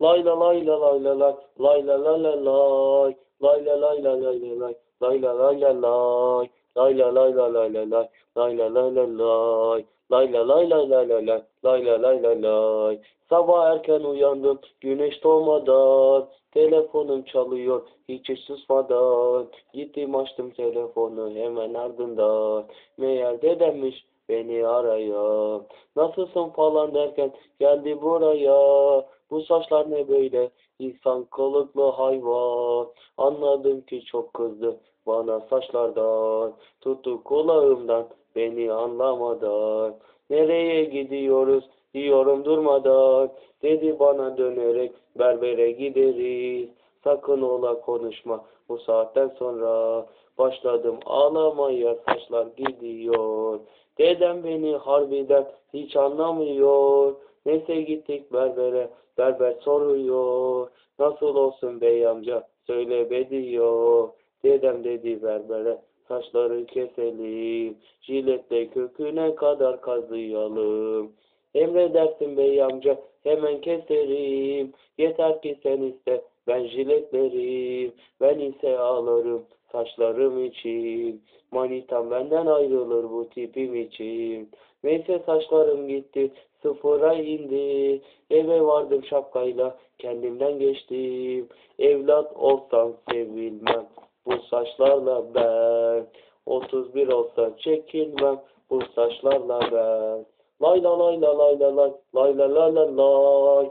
Lay la lay la lay la lay. Lay la la la lay. Lay la lay la lay la lay. Lay la lay la lay. Lay la lay la lay la lay. Lay la lay la lay. Lay la lay la lay la lay. Lay la lay la lay. Sabah erken uyandım güneş doğmadan. Telefonum çalıyor hiç hiç susmadan. Gittim açtım telefonu hemen ardından. Meğer dedemmiş beni arayan. Nasılsın falan derken geldi buraya. Bu saçlar ne böyle insan kılıklı hayvan. Anladım ki çok kızdı bana saçlardan. Tuttu kulağımdan beni anlamadan. Nereye gidiyoruz diyorum durmadan. Dedi bana dönerek berbere gideriz. Sakın ola konuşma bu saatten sonra. Başladım ağlamaya saçlar gidiyor. Dedem beni harbiden hiç anlamıyor. Neyse gittik berbere. Berber soruyor. Nasıl olsun bey amca söyle be diyor. Dedem dedi berbere saçları keselim. Jiletle köküne kadar kazıyalım. Emredersin bey amca hemen keserim. Yeter ki sen iste ben jiletlerim. Ben ise ağlarım saçlarım için. Manitam benden ayrılır bu tipim için. Neyse saçlarım gitti sıfıra indi. Eve vardım şapkayla kendimden geçtim. Evlat olsam sevilmem bu saçlarla ben. 31 olsa çekilmem bu saçlarla ben. Lay la lay la lay la lay lay la la la lay